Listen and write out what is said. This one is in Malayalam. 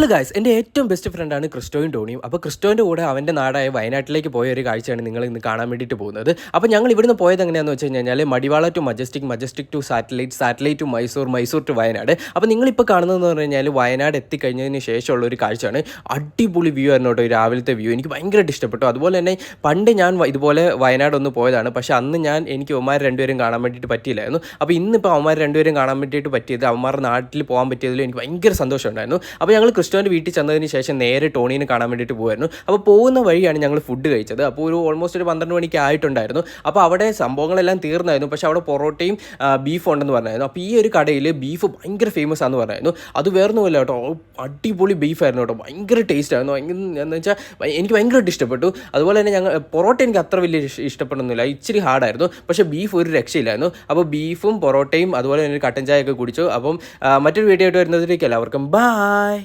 ഹലോ ഗായ്സ് എന്റെ ഏറ്റവും ബെസ്റ്റ് ഫ്രണ്ടാണ് ക്രിസ്റ്റോയും ടോണിയും. അപ്പോൾ ക്രിസ്റ്റോന്റെ കൂടെ അവന്റെ നാടായ വയനാട്ടിലേക്ക് പോയ ഒരു കാഴ്ചയാണ് നിങ്ങൾ ഇന്ന് കാണാൻ വേണ്ടിയിട്ട് പോകുന്നത്. അപ്പോൾ ഞങ്ങൾ ഇവിടുന്ന് പോയത് എങ്ങനെയാണെന്ന് വെച്ച് കഴിഞ്ഞാൽ Madiwala to Majestic Majestic to satellite satellite to Mysore Mysore to Wayanad. അപ്പോൾ നിങ്ങളിപ്പോൾ കാണുന്നതെന്ന് പറഞ്ഞു കഴിഞ്ഞാൽ വയനാട് എത്തിക്കഴിഞ്ഞതിന് ശേഷമുള്ള ഒരു കാഴ്ചയാണ്. അടിപൊളി വ്യൂ ആയിരുന്നു കേട്ടോ രാവിലത്തെ വ്യൂ എനിക്ക് ഭയങ്കരമായിട്ട് ഇഷ്ടപ്പെട്ടു. അതുപോലെ തന്നെ പണ്ട് ഞാൻ ഇതുപോലെ വയനാട് ഒന്ന് പോയതാണ്. പക്ഷേ അന്ന് ഞാൻ എനിക്ക് അവന്മാർ രണ്ടുപേരും കാണാൻ വേണ്ടിയിട്ട് പറ്റിയില്ലായിരുന്നു. അപ്പോൾ ഇന്നിപ്പോൾ അവന്മാർ രണ്ടുപേരും കാണാൻ വേണ്ടിയിട്ട് പറ്റിയത് അവന്മാരുടെ നാട്ടിൽ പോകാൻ പറ്റിയതിൽ എനിക്ക് ഭയങ്കര സന്തോഷമുണ്ടായിരുന്നു. അപ്പോൾ ഞങ്ങൾ ക്രിസ്റ്റോന്റെ വീട്ടിൽ ചെന്നതിന് ശേഷം നേരെ ടോണീനെ കാണാൻ വേണ്ടിയിട്ട് പോകുമായിരുന്നു അപ്പോൾ പോകുന്ന വഴിയാണ് ഞങ്ങൾ ഫുഡ് കഴിച്ചത്. അപ്പോൾ ഒരു ഓൾമോസ്റ്റ് ഒരു പന്ത്രണ്ട് മണിക്ക് ആയിട്ടുണ്ടായിരുന്നു. അപ്പോൾ അവിടെ സംഭവങ്ങളെല്ലാം തീർന്നായിരുന്നു. പക്ഷേ അവിടെ പൊറോട്ടയും ബീഫ് ഉണ്ടെന്ന് പറഞ്ഞായിരുന്നു. അപ്പോൾ ഈ ഒരു കടയിൽ ബീഫ് ഭയങ്കര ഫേമസ് ആണെന്ന് പറഞ്ഞായിരുന്നു. അത് വേറൊന്നുമില്ല കേട്ടോ. അടിപൊളി ബീഫായിരുന്നു കേട്ടോ. ഭയങ്കര ടേസ്റ്റ് ആയിരുന്നു. എന്ന് വെച്ചാൽ എനിക്ക് ഭയങ്കരമായിട്ട് ഇഷ്ടപ്പെട്ടു. അതുപോലെ തന്നെ ഞങ്ങൾ പൊറോട്ട എനിക്ക് അത്ര വലിയ ഇഷ്- ഇഷ്ടപ്പെടുന്നില്ല ഇച്ചിരി ഹാർഡായിരുന്നു പക്ഷേ ബീഫ് ഒരു രക്ഷയില്ലായിരുന്നു. അപ്പോൾ ബീഫും പൊറോട്ടയും അതുപോലെ തന്നെ ഒരു കട്ടൻ ചായ ഒക്കെ കുടിച്ചു. അപ്പം മറ്റൊരു വീഡിയോ ആയിട്ട് വരുന്നതിലേക്ക് എല്ലാവർക്കും ബായ്